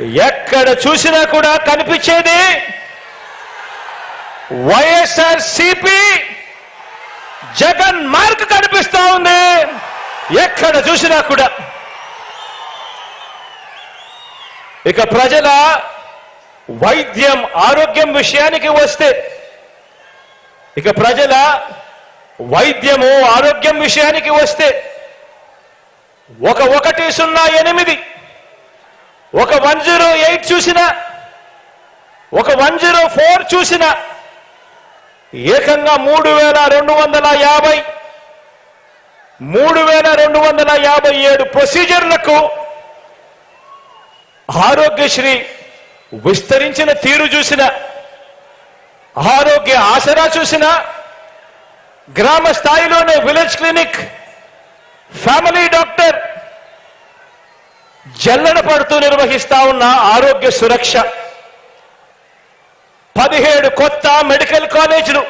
ఎక్కడ చూసినా కూడా కనిపించేది వైఎస్ఆర్ సిపి జగన్ మార్క్ కనిపిస్తా ఉంది. ఎక్కడ చూసినా కూడా. ఇక ప్రజల వైద్యం ఆరోగ్యం విషయానికి వస్తే ఇక ప్రజల వైద్యము ఆరోగ్యం విషయానికి వస్తే ఒక ఒకటి సున్నా ఎనిమిది ఒక వన్ జీరో ఎయిట్ చూసిన ఒక వన్ జీరో ఫోర్ చూసిన ఏకంగా మూడు వేల రెండు వందల యాభై మూడు వేల రెండు వందల యాభై ఏడు ప్రొసీజర్లకు ఆరోగ్యశ్రీ విస్తరించిన తీరు చూసిన ఆరోగ్య ఆసరా చూసిన గ్రామ స్థాయిలోనే విలేజ్ క్లినిక్ ఫ్యామిలీ డాక్టర్ జల్లడ పడుతూ నిర్వహిస్తా ఉన్న ఆరోగ్య సురక్ష. పదిహేడు కొత్త మెడికల్ కాలేజీలు.